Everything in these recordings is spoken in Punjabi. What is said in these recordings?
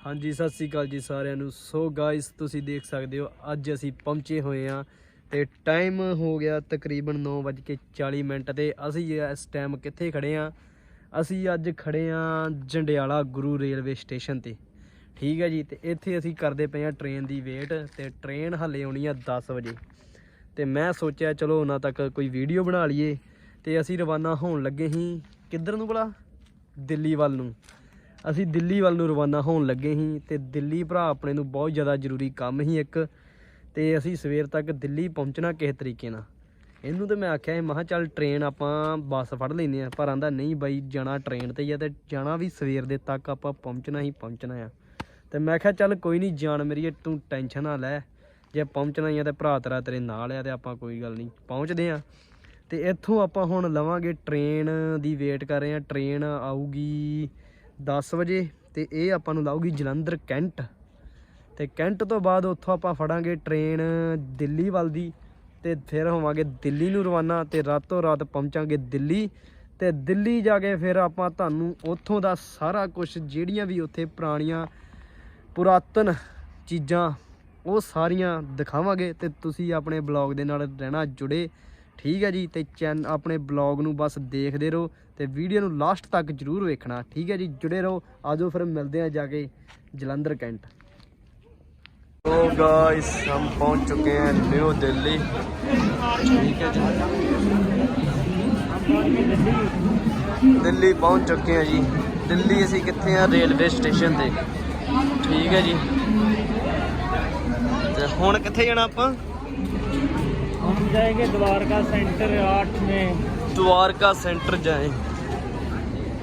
ਹਾਂਜੀ, ਸਤਿ ਸ੍ਰੀ ਅਕਾਲ ਜੀ ਸਾਰਿਆਂ ਨੂੰ। ਸੋ ਗਾਇਸ ਤੁਸੀਂ ਦੇਖ ਸਕਦੇ ਹੋ, ਅੱਜ ਅਸੀਂ ਪਹੁੰਚੇ ਹੋਏ ਆ ਤੇ ਟਾਈਮ ਹੋ ਗਿਆ ਤਕਰੀਬਨ 9:40 ਮਿੰਟ ਤੇ। ਅਸੀਂ ਇਸ ਟਾਈਮ ਕਿੱਥੇ ਖੜੇ ਆ ਅਸੀਂ ਅੱਜ ਖੜੇ ਆ ਜੰਡਿਆਲਾ ਗੁਰੂ ਰੇਲਵੇ ਸਟੇਸ਼ਨ ਤੇ। ਠੀਕ ਹੈ ਜੀ, ਤੇ ਇੱਥੇ ਅਸੀਂ ਕਰਦੇ ਪਏ ਆ ਟ੍ਰੇਨ ਦੀ ਵੇਟ ਤੇ ਟ੍ਰੇਨ ਹੱਲੇ ਆਉਣੀ ਆ 10 ਵਜੇ। ਤੇ ਮੈਂ ਸੋਚਿਆ, ਚਲੋ ਉਹਨਾਂ ਤੱਕ ਕੋਈ ਵੀਡੀਓ ਬਣਾ ਲਈਏ। ਤੇ ਅਸੀਂ ਰਵਾਨਾ ਹੋਣ ਲੱਗੇ ਸੀ ਕਿੱਧਰ ਨੂੰ ਭਲਾ? ਦਿੱਲੀ ਵੱਲ ਨੂੰ। ਅਸੀਂ ਦਿੱਲੀ ਵੱਲ ਨੂੰ ਰਵਾਨਾ ਹੋਣ ਲੱਗੇ ਸੀ ਤੇ ਦਿੱਲੀ ਭਰਾ ਆਪਣੇ ਨੂੰ ਬਹੁਤ ਜ਼ਿਆਦਾ ਜ਼ਰੂਰੀ ਕੰਮ ਸੀ ਇੱਕ, ਤੇ ਅਸੀਂ ਸਵੇਰ ਤੱਕ ਦਿੱਲੀ ਪਹੁੰਚਣਾ ਕਿਸੇ ਤਰੀਕੇ ਨਾਲ। ਇਹਨੂੰ ਤੇ ਮੈਂ ਆਖਿਆ ਸੀ, ਮੈਂ ਕਿਹਾ ਚੱਲ ਟ੍ਰੇਨ ਆਪਾਂ ਬੱਸ ਫੜ ਲੈਨੇ ਆ ਪਰ ਆਂਦਾ ਨਹੀਂ ਬਾਈ, ਜਾਣਾ ਟ੍ਰੇਨ ਤੇ ਹੀ ਆ ਤੇ ਜਾਣਾ ਵੀ ਸਵੇਰ ਦੇ ਤੱਕ ਆਪਾਂ ਪਹੁੰਚਣਾ ਹੀ ਪਹੁੰਚਣਾ ਆ। ਤੇ ਮੈਂ ਕਿਹਾ ਚੱਲ ਕੋਈ ਨਹੀਂ ਜਾਣ ਮੇਰੀ ਤੂੰ ਟੈਨਸ਼ਨ ਨਾ ਲੈ। ਜੇ ਪਹੁੰਚਣਾ ਹੀ ਆ ਤੇ ਭਰਾ ਤੇਰਾ ਤੇਰੇ ਨਾਲ ਆ ਤੇ ਆਪਾਂ ਕੋਈ ਗੱਲ ਨਹੀਂ, ਪਹੁੰਚਦੇ ਆ ਤੇ ਇੱਥੋਂ ਆਪਾਂ ਹੁਣ ਲਵਾਂਗੇ ਟ੍ਰੇਨ ਦੀ ਵੇਟ ਕਰ ਰਹੇ ਆ ਟ੍ਰੇਨ ਆਊਗੀ 10 ਵਜੇ ਤੇ ਇਹ ਆਪਾਂ ਨੂੰ ਲਾਊਗੀ ਜਲੰਧਰ ਕੈਂਟ। ਤੇ ਕੈਂਟ ਤੋਂ ਬਾਅਦ ਉੱਥੋਂ ਆਪਾਂ ਫੜਾਂਗੇ ਟ੍ਰੇਨ ਦਿੱਲੀ ਵੱਲ ਦੀ ਤੇ ਫਿਰ ਹੋਵਾਂਗੇ ਦਿੱਲੀ ਨੂੰ ਰਵਾਨਾ ਤੇ ਰਾਤੋਂ ਰਾਤ ਪਹੁੰਚਾਂਗੇ ਦਿੱਲੀ। ਤੇ ਦਿੱਲੀ ਜਾ ਕੇ ਫਿਰ ਆਪਾਂ ਤੁਹਾਨੂੰ ਉੱਥੋਂ ਦਾ ਸਾਰਾ ਕੁਝ ਜਿਹੜੀਆਂ ਵੀ ਉੱਥੇ ਪੁਰਾਣੀਆਂ ਪੁਰਾਤਨ ਚੀਜ਼ਾਂ, ਉਹ ਸਾਰੀਆਂ ਦਿਖਾਵਾਂਗੇ ਤੇ ਤੁਸੀਂ ਆਪਣੇ ਬਲੌਗ ਦੇ ਨਾਲ ਰਹਿਣਾ ਜੁੜੇ। ਠੀਕ ਹੈ ਜੀ ਤੇ ਚੈਨ, ਆਪਣੇ ਬਲੌਗ ਨੂੰ ਬਸ ਦੇਖਦੇ ਰਹੋ ਤੇ ਵੀਡੀਓ ਨੂੰ ਲਾਸਟ ਤੱਕ ਜਰੂਰ ਵੇਖਣਾ, ਠੀਕ ਹੈ ਜੀ, ਜੁੜੇ ਰਹੋ ਆਜੋ ਫਿਰ ਮਿਲਦੇ ਆ ਜਾ ਕੇ ਜਲੰਧਰ ਕੈਂਟ। ਸੋ ਗਾਇਸ ਹਮ ਪਹੁੰਚ ਚੁਕੇ ਹਾਂ ਨਿਊ ਦਿੱਲੀ। ਠੀਕ ਹੈ ਜੀ। ਦਿੱਲੀ ਪਹੁੰਚ ਚੁੱਕੇ ਹਾਂ ਜੀ। ਦਿੱਲੀ ਅਸੀਂ ਕਿੱਥੇ ਆ ਰੇਲਵੇ ਸਟੇਸ਼ਨ ਤੇ। ਠੀਕ ਹੈ ਜੀ। ਤੇ ਹੁਣ ਕਿੱਥੇ ਜਾਣਾ ਆਪਾਂ? हम जाएंगे द्वारका सेंटर आठ में ਦਵਾਰਕਾ ਸੈਂਟਰ ਜਾਏ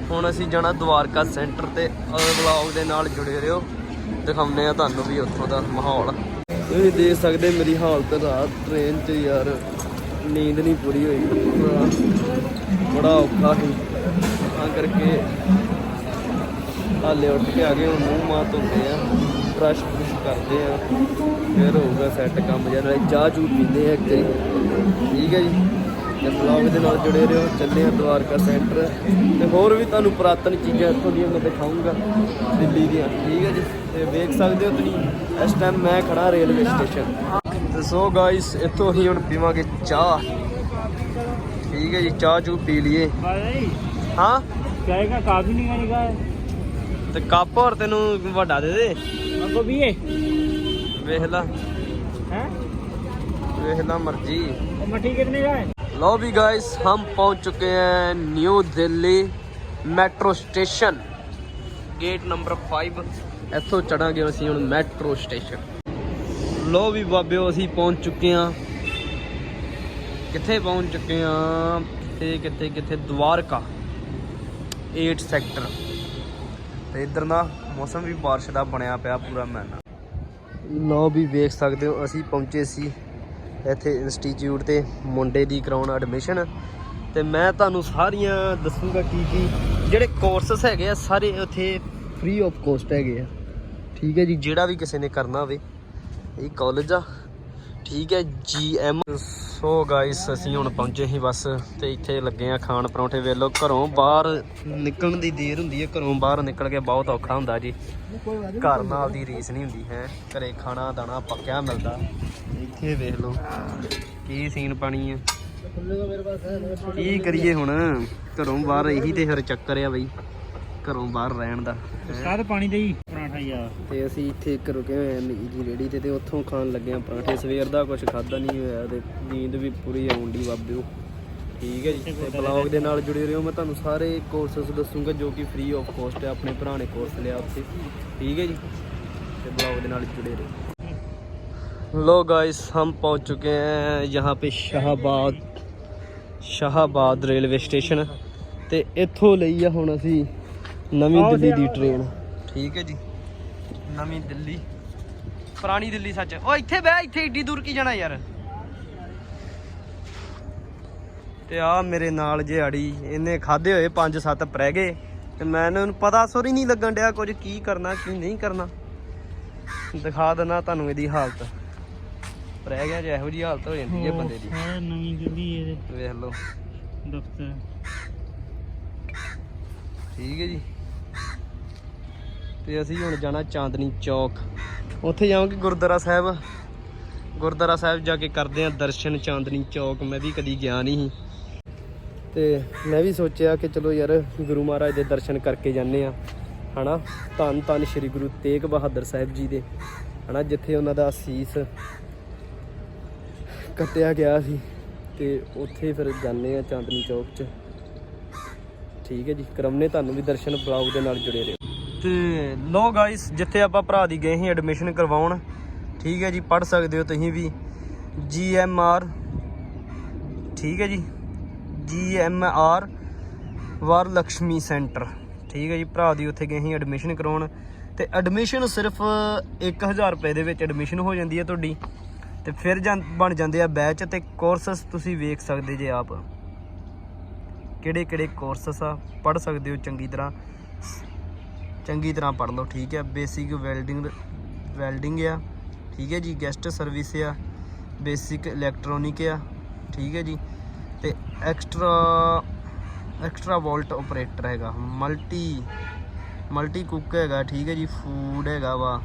ਹੁਣ ਅਸੀਂ ਜਾਣਾ ਦਵਾਰਕਾ ਸੈਂਟਰ ਤੇ ਵਲੌਗ ਦੇ ਨਾਲ ਜੁੜੇ ਰਹੋ ਦਿਖਾਉਂਦੇ ਆ ਤੁਹਾਨੂੰ ਵੀ ਉੱਥੋਂ ਦਾ ਮਾਹੌਲ ਤੁਸੀਂ ਦੇਖ ਸਕਦੇ ਮੇਰੀ ਹਾਲਤ ਰਾਤ ਟ੍ਰੇਨ 'ਚ ਯਾਰ ਨੀਂਦ ਨਹੀਂ ਪੂਰੀ ਹੋਈ ਬੜਾ- ਬੜਾ ਔਖਾ ਸੀ ਤਾਂ ਕਰਕੇ ਹਾਲੇ ਉੱਠ ਕੇ ਆ ਗਏ ਹੁਣ ਮੂੰਹ ਮਾਂ ਧੋਂਦੇ ਆ ਬ੍ਰਸ਼ ਬ੍ਰਸ਼ ਕਰਦੇ ਆ। ਫਿਰ ਹੋਊਗਾ ਸੈੱਟ ਕੰਮ ਜਾਂ ਨਾਲੇ ਚਾਹ ਚੂ ਪੀਂਦੇ ਆ ਇੱਥੇ। ਠੀਕ ਹੈ ਜੀ। ਤੇ ਬਲੌਗ ਦੇ ਨਾਲ ਜੁੜੇ ਰਹੋ ਚੱਲੇ ਆ ਦਵਾਰਕਾ ਸੈਂਟਰ ਤੇ ਹੋਰ ਵੀ ਤੁਹਾਨੂੰ ਪ੍ਰਾਤਨ ਚੀਜ਼ਾਂ ਇੱਥੋਂ ਦੀਆਂ ਮੈਂ ਦਿਖਾਉਂਗਾ ਦਿੱਲੀ ਦੀਆਂ। ਠੀਕ ਹੈ ਜੀ। ਤੇ ਵੇਖ ਸਕਦੇ ਹੋ ਤੁਸੀਂ ਇਸ ਟਾਈਮ ਮੈਂ ਖੜਾ ਰੇਲਵੇ ਸਟੇਸ਼ਨ ਦੱਸੋ ਸੋ ਗਾਇਸ ਇੱਥੋਂ ਹੀ ਹੁਣ ਪੀਵਾਂਗੇ ਚਾਹ। ਠੀਕ ਹੈ ਜੀ ਚਾਹ ਚੂ ਪੀ ਲਈਏ। ਹਾਂ? ਕਾਫੀ ਨਹੀਂ ਕਹੇਗਾ ਤੇ ਕੱਪ ਹੋਰ ਤੈਨੂੰ ਵੱਡਾ ਦੇ ਦੇ। आपको भी है ਵੇਖ ਲੈ हैं ਵੇਖ ਲੈ ਮਰਜੀ और मठी कितने का है लो भी गाइस हम पहुंच चुके हैं New Delhi metro station gate number 5 ਇੱਥੋਂ ਚੜਾਂਗੇ ਅਸੀਂ ਹੁਣ ਮੈਟਰੋ ਸਟੇਸ਼ਨ ਲੋ ਵੀ ਬਾਬਿਓ ਅਸੀਂ ਪਹੁੰਚ ਚੁੱਕੇ ਹਾਂ ਕਿੱਥੇ ਪਹੁੰਚ ਚੁੱਕੇ ਹਾਂ ਕਿੱਥੇ ਕਿੱਥੇ ਕਿੱਥੇ ਦਵਾਰਕਾ 8 ਸੈਕਟਰ ਤੇ ਇਧਰ ਨਾ ਮੌਸਮ ਵੀ ਬਾਰਿਸ਼ ਦਾ ਬਣਿਆ ਪਿਆ ਪੂਰਾ ਮੈਨਾ। ਲੋ ਵੀ ਵੇਖ ਸਕਦੇ ਹੋ, ਅਸੀਂ ਪਹੁੰਚੇ ਸੀ ਇੱਥੇ ਇੰਸਟੀਚਿਊਟ ਤੇ ਮੁੰਡੇ ਦੀ ਕਰਾਉਣ ਐਡਮਿਸ਼ਨ ਤੇ ਮੈਂ ਤੁਹਾਨੂੰ ਸਾਰੀਆਂ ਦੱਸੂਗਾ ਕੀ ਕੀ, ਜਿਹੜੇ ਕੋਰਸਸ ਹੈਗੇ ਆ, ਸਾਰੇ ਉੱਥੇ ਫ੍ਰੀ ਆਫ ਕੋਸਟ ਹੈਗੇ ਆ। ਠੀਕ ਹੈ ਜੀ, ਜਿਹੜਾ ਵੀ ਕਿਸੇ ਨੇ ਕਰਨਾ ਹੋਵੇ, ਇਹ ਕਾਲਜ ਆ। ਠੀਕ ਹੈ ਜੀਐਮ ਸੋ ਗਾਇਸ ਅਸੀਂ ਹੁਣ ਪਹੁੰਚੇ ਹੀ ਬਸ ਤੇ ਇੱਥੇ ਲੱਗੇ ਆ ਖਾਣ ਪਰੌਂਠੇ ਵੇਲੋ ਘਰੋਂ ਬਾਹਰ ਨਿਕਲਣ ਦੀ ਦੇਰ ਹੁੰਦੀ ਹੈ, ਘਰੋਂ ਬਾਹਰ ਨਿਕਲ ਕੇ ਬਹੁਤ ਔਖਾ ਹੁੰਦਾ ਜੀ। ਘਰ ਨਾਲ ਦੀ ਰੀਸ ਨਹੀਂ ਹੁੰਦੀ ਹੈ, ਘਰੇ ਖਾਣਾ ਦਾਣਾ ਪੱਕਿਆ ਮਿਲਦਾ। ਇੱਥੇ ਵੇਖ ਲਓ ਕੀ ਸੀਨ ਪਾਣੀ ਹੈ। ਕੀ ਕਰੀਏ ਹੁਣ? ਘਰੋਂ ਬਾਹਰ ਇਹੀ ਤੇ ਹਰ ਚੱਕਰ ਆ ਬਈ, ਘਰੋਂ ਬਾਹਰ ਰਹਿਣ ਦਾ। ਸਾਧ ਪਾਣੀ ਦੇਈ। ਭਈਆ ਤੇ ਅਸੀਂ ਇੱਥੇ ਇੱਕ ਰੁਕੇ ਹੋਏ ਆ ਜੀ ਰੇੜੀ ਤੇ ਤੇ ਉੱਥੋਂ ਖਾਣ ਲੱਗੇ ਆ ਪਰਾਂਠੇ। ਸਵੇਰ ਦਾ ਕੁਝ ਖਾਦਾ ਨਹੀਂ ਹੋਇਆ ਤੇ ਨੀਂਦ ਵੀ ਪੂਰੀ ਆਉਣ ਆਉਂਦੀ ਬਾਬਿਓ। ਠੀਕ ਹੈ ਜੀ। ਤੇ ਬਲੌਗ ਦੇ ਨਾਲ ਜੁੜੇ ਰਹੋ। ਮੈਂ ਤੁਹਾਨੂੰ ਸਾਰੇ ਕੋਰਸਸ ਦੱਸੂਗਾ ਜੋ ਕਿ ਫ੍ਰੀ ਆਫ ਕੋਸਟ ਹੈ। ਆਪਣੇ ਭਰਾ ਨੇ ਕੋਰਸ ਲਿਆ ਉੱਥੇ। ਠੀਕ ਹੈ ਜੀ। ਤੇ ਬਲੌਗ ਦੇ ਨਾਲ ਜੁੜੇ ਰਹੋ। ਲੋ ਗਾਇਸ ਹਮ ਪਹੁੰਚ ਚੁਕੇ ਹੈ ਯਹਾਂ ਪੇ ਸ਼ਾਹਬਾਦ ਸ਼ਾਹਬਾਦ ਰੇਲਵੇ ਸਟੇਸ਼ਨ ਤੇ ਇੱਥੋਂ ਲਈ ਆ ਹੁਣ ਅਸੀਂ ਨਵੀਂ ਦਿੱਲੀ ਦੀ ਟ੍ਰੇਨ ਠੀਕ ਹੈ ਜੀ। ਨਵੀਂ ਦਿੱਲੀ। ਪੁਰਾਣੀ ਦਿੱਲੀ ਸੱਚ। ਉਹ ਇੱਥੇ ਬਹਿ ਇੱਥੇ ਏਡੀ ਦੂਰ ਕੀ ਜਾਣਾ ਯਾਰ? ਤੇ ਆ ਮੇਰੇ ਨਾਲ ਜੇ ਅੜੀ ਇਹਨੇ ਖਾਦੇ ਹੋਏ 5-7 ਪਰਹਿ ਗਏ ਤੇ ਮੈਂ ਇਹਨਾਂ ਪਤਾ ਸੋਰੀ ਨਹੀਂ ਲੱਗਣ ਡਿਆ ਕੁਝ ਕੀ ਕਰਨਾ ਕੀ ਨਹੀਂ ਕਰਨਾ। ਦਿਖਾ ਦੇਣਾ ਤੁਹਾਨੂੰ ਇਹਦੀ ਹਾਲਤ। ਰਹਿ ਗਿਆ ਜੇ ਇਹੋ ਜੀ ਹਾਲਤ ਹੋ ਜਾਂਦੀ ਹੈ ਬੰਦੇ ਦੀ। ਵੇਖ ਲਓ। ਠੀਕ ਹੈ ਜੀ। ਤੇ ਅਸੀਂ ਹੁਣ ਜਾਣਾ ਚਾਂਦਨੀ ਚੌਕ। ਉੱਥੇ ਜਾਵਾਂਗੇ ਗੁਰਦੁਆਰਾ ਸਾਹਿਬ। ਗੁਰਦੁਆਰਾ ਸਾਹਿਬ ਜਾ ਕੇ ਕਰਦੇ ਆ ਦਰਸ਼ਨ ਚਾਂਦਨੀ ਚੌਕ। ਮੈਂ ਵੀ ਕਦੀ ਗਿਆ ਨਹੀਂ ਸੀ। ਤੇ ਮੈਂ ਵੀ ਸੋਚਿਆ ਕਿ ਚਲੋ ਯਾਰ ਗੁਰੂ ਮਹਾਰਾਜ ਦੇ ਦਰਸ਼ਨ ਕਰਕੇ ਜਾਂਦੇ ਆ ਹਨਾ? ਧੰਨ ਧੰਨ ਸ੍ਰੀ ਗੁਰੂ ਤੇਗ ਬਹਾਦਰ ਸਾਹਿਬ ਜੀ ਦੇ, ਹਨਾ? ਜਿੱਥੇ ਉਹਨਾਂ ਦਾ ਅਸੀਸ ਕੱਟਿਆ ਗਿਆ ਸੀ। ਤੇ ਉੱਥੇ ਫਿਰ ਜਾਂਦੇ ਆ ਚਾਂਦਨੀ ਚੌਕ 'ਚ। ਠੀਕ ਹੈ ਜੀ। ਕਰਮਨੇ ਤੁਹਾਨੂੰ ਵੀ ਦਰਸ਼ਨ ਬਲੌਗ ਦੇ ਨਾਲ ਜੁੜੇ ਰਹੋ। ਤੇ ਲੋ ਗਾਇਸ ਜਿੱਥੇ ਆਪਾਂ ਭਰਾ ਦੀ ਗਏ ਸੀ ਐਡਮਿਸ਼ਨ ਕਰਵਾਉਣ, ਠੀਕ ਹੈ ਜੀ ਪੜ ਸਕਦੇ ਹੋ ਤੁਸੀਂ ਵੀ। ਜੀ ਐਮ ਆਰ ਠੀਕ ਹੈ ਜੀ ਜੀ ਐਮ ਆਰ ਵਰ ਲక్ష్ਮੀ ਸੈਂਟਰ। ਠੀਕ ਹੈ ਜੀ, ਭਰਾ ਦੀ ਉੱਥੇ ਗਏ ਸੀ ਐਡਮਿਸ਼ਨ ਕਰਾਉਣ ਤੇ ਐਡਮਿਸ਼ਨ ਸਿਰਫ 1000 ਰੁਪਏ ਦੇ ਵਿੱਚ ਐਡਮਿਸ਼ਨ ਹੋ ਜਾਂਦੀ ਹੈ ਤੁਹਾਡੀ। ਤੇ ਫਿਰ ਜਾਂ- ਬਣ ਜਾਂਦੇ ਆ ਬੈਚ ਤੇ ਕੋਰਸਸ ਤੁਸੀਂ ਵੇਖ ਸਕਦੇ ਜੇ ਆਪ। ਕਿਹੜੇ ਕਿਹੜੇ ਕੋਰਸਸ ਆ ਪੜ ਸਕਦੇ ਹੋ ਚੰਗੀ ਤਰ੍ਹਾਂ। ਚੰਗੀ ਤਰ੍ਹਾਂ ਪੜ ਲਓ, ਠੀਕ ਹੈ? ਬੇਸਿਕ ਵੈਲਡਿੰਗ ਵੈਲਡਿੰਗ ਆ, ਠੀਕ ਹੈ ਜੀ? ਗੈਸਟ ਸਰਵਿਸ ਆ ਬੇਸਿਕ ਇਲੈਕਟ੍ਰੋਨਿਕ ਆ, ਠੀਕ ਹੈ ਜੀ? ਤੇ ਐਕਸਟਰਾ ਐਕਸਟਰਾ ਵੋਲਟ ਆਪਰੇਟਰ ਹੈਗਾ ਮਲਟੀ ਮਲਟੀ ਕੁੱਕ ਹੈਗਾ, ਠੀਕ ਹੈ ਜੀ? ਫੂਡ ਹੈਗਾ ਵਾ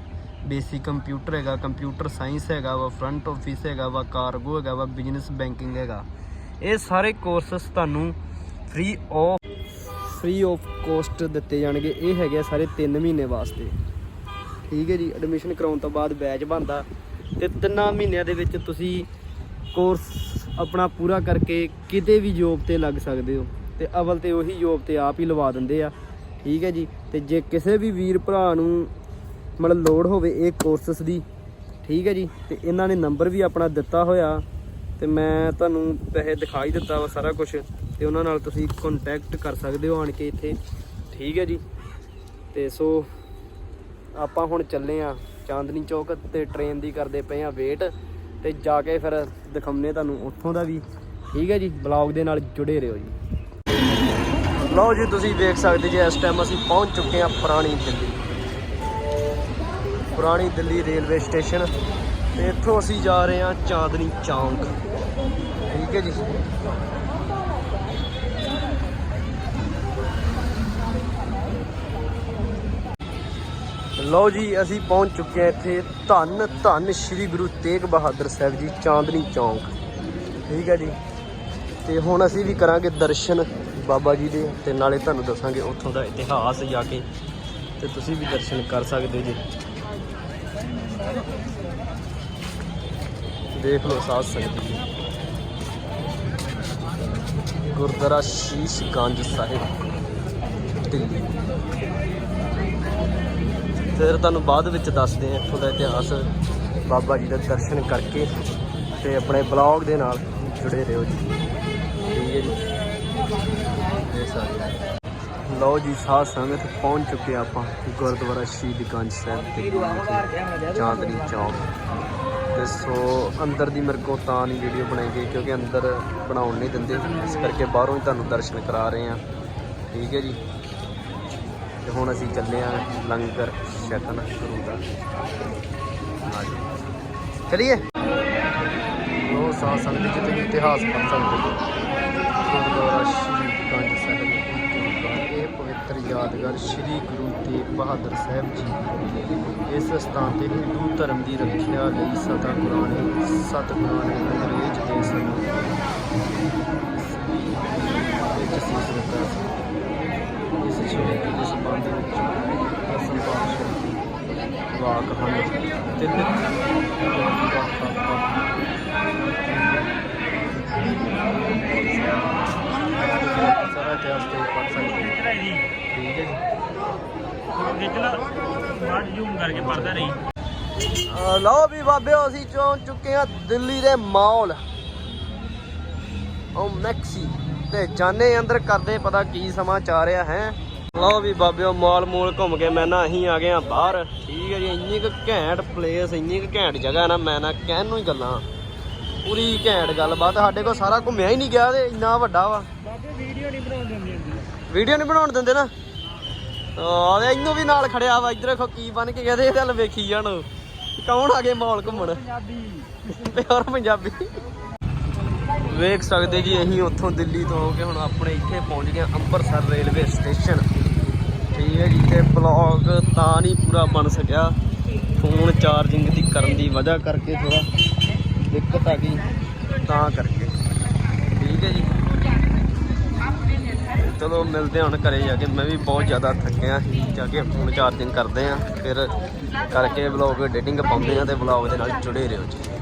ਬੇਸਿਕ ਕੰਪਿਊਟਰ ਹੈਗਾ ਕੰਪਿਊਟਰ ਸਾਇੰਸ ਹੈਗਾ ਵਾ ਫਰੰਟ ਆਫਿਸ ਹੈਗਾ ਵਾ ਕਾਰਗੋ ਹੈਗਾ ਵਾ ਬਿਜ਼ਨਸ ਬੈਂਕਿੰਗ ਹੈਗਾ। ਇਹ ਸਾਰੇ ਕੋਰਸਸ ਤੁਹਾਨੂੰ free of free of cost ਦਿੱਤੇ ਜਾਣਗੇ। ਇਹ ਹੈਗੇ ਆ ਸਾਰੇ 3 ਮਹੀਨੇ ਵਾਸਤੇ। ਠੀਕ ਹੈ ਜੀ ਐਡਮਿਸ਼ਨ ਕਰਾਉਣ ਤੋਂ ਬਾਅਦ ਬੈਚ ਬਣਦਾ। ਤੇ ਤਿੰਨਾਂ ਮਹੀਨਿਆਂ ਦੇ ਵਿੱਚ ਤੁਸੀਂ ਕੋਰਸ ਆਪਣਾ ਪੂਰਾ ਕਰਕੇ ਕਿਤੇ ਵੀ ਜੋਬ ਤੇ ਲੱਗ ਸਕਦੇ ਹੋ। ਤੇ ਅਵਲ ਤੇ ਉਹੀ ਜੋਬ ਤੇ ਆਪ ਹੀ ਲਵਾ ਦਿੰਦੇ ਆ। ਠੀਕ ਹੈ ਜੀ, ਤੇ ਜੇ ਕਿਸੇ ਵੀ ਵੀਰ ਭਰਾ ਨੂੰ ਮਤਲਬ ਲੋੜ ਹੋਵੇ ਇਹ ਕੋਰਸਸ ਦੀ, ਠੀਕ ਹੈ ਜੀ, ਤੇ ਇਹਨਾਂ ਨੇ ਨੰਬਰ ਵੀ ਆਪਣਾ ਦਿੱਤਾ ਹੋਇਆ। ਤੇ ਮੈਂ ਤੁਹਾਨੂੰ ਪੈਸੇ ਦਿਖਾ ਹੀ ਦਿੱਤਾ ਵਾ ਸਾਰਾ ਕੁਝ ਤੇ ਉਹਨਾਂ ਨਾਲ ਤੁਸੀਂ ਕੰਟੈਕਟ ਕਰ ਸਕਦੇ ਹੋ ਆਣ ਕੇ ਇੱਥੇ। ਠੀਕ ਹੈ ਜੀ। ਤੇ ਸੋ ਆਪਾਂ ਹੁਣ ਚੱਲੇ ਆ ਚਾਂਦਨੀ ਚੌਕ ਤੇ ਟ੍ਰੇਨ ਦੀ ਕਰਦੇ ਪਏ ਆ ਵੇਟ ਤੇ ਜਾ ਕੇ ਫਿਰ ਦਿਖਾਉਨੇ ਤੁਹਾਨੂੰ ਉੱਥੋਂ ਦਾ ਵੀ। ਠੀਕ ਹੈ ਜੀ। ਬਲੌਗ ਦੇ ਨਾਲ ਜੁੜੇ ਰਹੋ ਜੀ। ਲਓ ਜੀ, ਤੁਸੀਂ ਵੇਖ ਸਕਦੇ ਜੇ ਇਸ ਟਾਈਮ ਅਸੀਂ ਪਹੁੰਚ ਚੁੱਕੇ ਆ ਪੁਰਾਣੀ ਦਿੱਲੀ। ਪੁਰਾਣੀ ਦਿੱਲੀ ਰੇਲਵੇ ਸਟੇਸ਼ਨ ਤੇ ਇੱਥੋਂ ਅਸੀਂ ਜਾ ਰਹੇ ਆ ਚਾਂਦਨੀ ਚੌਂਕ। ਠੀਕ ਹੈ ਜੀ। ਲਓ ਜੀ, ਅਸੀਂ ਪਹੁੰਚ ਚੁੱਕੇ ਹਾਂ ਇੱਥੇ ਧੰਨ ਧੰਨ ਸ੍ਰੀ ਗੁਰੂ ਤੇਗ ਬਹਾਦਰ ਸਾਹਿਬ ਜੀ ਚਾਂਦਨੀ ਚੌਂਕ। ਠੀਕ ਹੈ ਜੀ। ਤੇ ਹੁਣ ਅਸੀਂ ਵੀ ਕਰਾਂਗੇ ਦਰਸ਼ਨ ਬਾਬਾ ਜੀ ਦੇ ਤੇ ਨਾਲੇ ਤੁਹਾਨੂੰ ਦੱਸਾਂਗੇ ਉੱਥੋਂ ਦਾ ਇਤਿਹਾਸ ਜਾ ਕੇ ਤੇ ਤੁਸੀਂ ਵੀ ਦਰਸ਼ਨ ਕਰ ਸਕਦੇ ਜੀ। ਦੇਖ ਲਓ ਸਾਧ ਸੰਗਤ ਜੀ। ਗੁਰਦੁਆਰਾ ਸ਼ੀਸ਼ ਗੰਜ ਸਾਹਿਬ, ਦਿੱਲੀ। ਫਿਰ ਤੁਹਾਨੂੰ ਬਾਅਦ ਵਿੱਚ ਦੱਸਦੇ ਆ ਇੱਥੋਂ ਦਾ ਇਤਿਹਾਸ, ਬਾਬਾ ਜੀ ਦੇ ਦਰਸ਼ਨ ਕਰਕੇ ਤੇ ਆਪਣੇ ਬਲੌਗ ਦੇ ਨਾਲ ਜੁੜੇ ਰਹੋ ਜੀ। ਠੀਕ ਹੈ ਜੀ। ਇਹ ਸਾਰੇ। ਲਓ ਜੀ, ਸਾਧ ਸੰਗਤ ਪਹੁੰਚ ਚੁੱਕੇ ਆਪਾਂ ਗੁਰਦੁਆਰਾ ਸ਼ਹੀਦ ਗੰਜ ਸਾਹਿਬ ਤੇ, ਚਾਂਦਨੀ ਚੌਕ। ਤੇ ਸੋ ਅੰਦਰ ਦੀ ਮੇਰੇ ਕੋਲ ਤਾਂ ਨਹੀਂ ਵੀਡੀਓ ਬਣਾਈ ਗਈ ਕਿਉਂਕਿ ਅੰਦਰ ਬਣਾਉਣ ਨਹੀਂ ਦਿੰਦੇ। ਇਸ ਕਰਕੇ ਬਾਹਰੋਂ ਹੀ ਤੁਹਾਨੂੰ ਦਰਸ਼ਨ ਕਰਾ ਰਹੇ ਆ ਠੀਕ ਹੈ ਜੀ। ਤੇ ਹੁਣ ਅਸੀਂ ਚੱਲੇ ਆ ਲੰਗਰ ਛਕਣ ਗੁਰੂ ਦਾ। ਚਲਿਏ? ਉਹ ਸਾਧ ਸੰਗਤ ਜਿੱਥੇ ਵੀ ਇਤਿਹਾਸ ਪੜ੍ਹ ਸਕਦੇ ਗੁਰਦੁਆਰਾ ਸ਼੍ਰੀ ਗੰਜ ਸਾਹਿਬ ਇਹ ਪਵਿੱਤਰ ਯਾਦਗਾਰ ਸ਼੍ਰੀ ਗੁਰੂ ਤੇਗ ਬਹਾਦਰ ਸਾਹਿਬ ਜੀ ਇਸ ਸਥਾਨ ਤੇ ਹਿੰਦੂ ਧਰਮ ਦੀ ਰੱਖਿਆ ਲਈ ਸਤਾ ਪੁਰਾਣੇ ਸਤ ਪੁਰਾਣੇ ਅੰਗਰੇਜ਼ ਦੇ ਸਮੇਂ ਵਿੱਚ ਸੀਸ ਦਿੱਤਾ ਸੀ। ਇਸ ਦੇ ਸੰਬੰਧ ਵਿੱਚ ਅਸਲ ਪਾਤਸ਼ਾਹ ਵਾਕ ਹਨ ਤਿੰਨ ਸਾਰਾ ਇਤਿਹਾਸ ਤੇ ਪੜ ਸਕਦੇ ਠੀਕ ਹੈ ਜੀ ਖਿੱਚ ਬਾਅਦ ਜ਼ੂਮ ਕਰਕੇ ਪੜਦਾ ਰਹੀ ਲਓ ਵੀ ਬਾਬਿਓ, ਅਸੀਂ ਪਹੁੰਚ ਚੁੱਕੇ ਹਾਂ ਦਿੱਲੀ ਦੇ ਮਾਲ ਉਹ ਮੈਕਸੀ ਤੇ ਜਾਣੇ ਅੰਦਰ ਕਰਦੇ ਪਤਾ ਕੀ ਸਮਾਂ ਸਮਾਚਾਰ ਰਿਹਾ ਹੈ? ਲਓ ਵੀ ਬਾਬਿਓ ਮਾਲ ਮੂਲ ਘੁੰਮ ਕੇ ਮੈਂ ਨਾ ਅਸੀਂ ਆ ਗਏ ਆ ਬਾਹਰ। ਠੀਕ ਹੈ ਜੀ ਇੰਨੀ ਕੁ ਘੈਂਟ ਪਲੇਸ ਇੰਨੀ ਕੁ ਘੈਂਟ ਜਗ੍ਹਾ ਨਾ ਮੈਂ ਨਾ ਕਹਿਣ ਨੂੰ ਹੀ ਗੱਲਾਂ। ਪੂਰੀ ਘੈਂਟ ਗੱਲਬਾਤ ਸਾਡੇ ਕੋਲ ਸਾਰਾ ਘੁੰਮਿਆ ਹੀ ਨਹੀਂ ਗਿਆ ਤੇ ਇੰਨਾ ਵੱਡਾ ਵਾ। ਬਾਬੇ ਵੀਡੀਓ ਨਹੀਂ ਬਣਾਉਣ ਦਿੰਦੀ ਹੁੰਦੀ। ਵੀਡੀਓ ਨਹੀਂ ਬਣਾਉਣ ਦਿੰਦੇ ਨਾ? ਆ ਤੇ ਇਹਨੂੰ ਵੀ ਨਾਲ ਖੜਿਆ ਵਾ ਇੱਧਰ ਦੇਖੋ ਕੀ ਬਣ ਕੇ ਕਹਦੇ ਚੱਲ ਵੇਖੀ ਜਾਣ। ਕੌਣ ਆ ਗਏ ਮਾਲ ਘੁੰਮਣ? ਪੰਜਾਬੀ। ਪਿਓਰ ਪੰਜਾਬੀ। ਵੇਖ ਸਕਦੇ ਜੀ ਅਸੀਂ ਉੱਥੋਂ ਦਿੱਲੀ ਤੋਂ ਹੋ ਕੇ ਹੁਣ ਆਪਣੇ ਇੱਥੇ ਪਹੁੰਚ ਗਏ ਅੰਮ੍ਰਿਤਸਰ ਰੇਲਵੇ ਸਟੇਸ਼ਨ। ਠੀਕ ਠੀਕ ਜੀ ਤੇ ਬਲੌਗ ਤਾਂ ਨਹੀਂ ਪੂਰਾ ਬਣ ਸਕਿਆ। ਫੋਨ ਚਾਰਜਿੰਗ ਦੀ ਕਰਨ ਦੀ ਵਜ੍ਹਾ ਕਰਕੇ ਥੋੜਾ ਦਿੱਕਤ ਆ ਗਈ। ਤਾਂ ਕਰਕੇ। ਠੀਕ ਹੈ ਜੀ। ਚਲੋ ਮਿਲਦੇ ਹੁਣ ਘਰੇ ਜਾ ਕੇ। ਮੈਂ ਵੀ ਬਹੁਤ ਜ਼ਿਆਦਾ ਥੱਕਿਆ ਜਾ ਕੇ ਫੋਨ ਚਾਰਜਿੰਗ ਕਰਦੇ ਆ ਫਿਰ ਕਰਕੇ ਵਲੌਗ ਐਡੀਟਿੰਗ ਪਾਉਂਦੇ ਆ ਤੇ ਵਲੌਗ ਦੇ ਨਾਲ ਜੁੜੇ ਰਹੋ ਜੀ।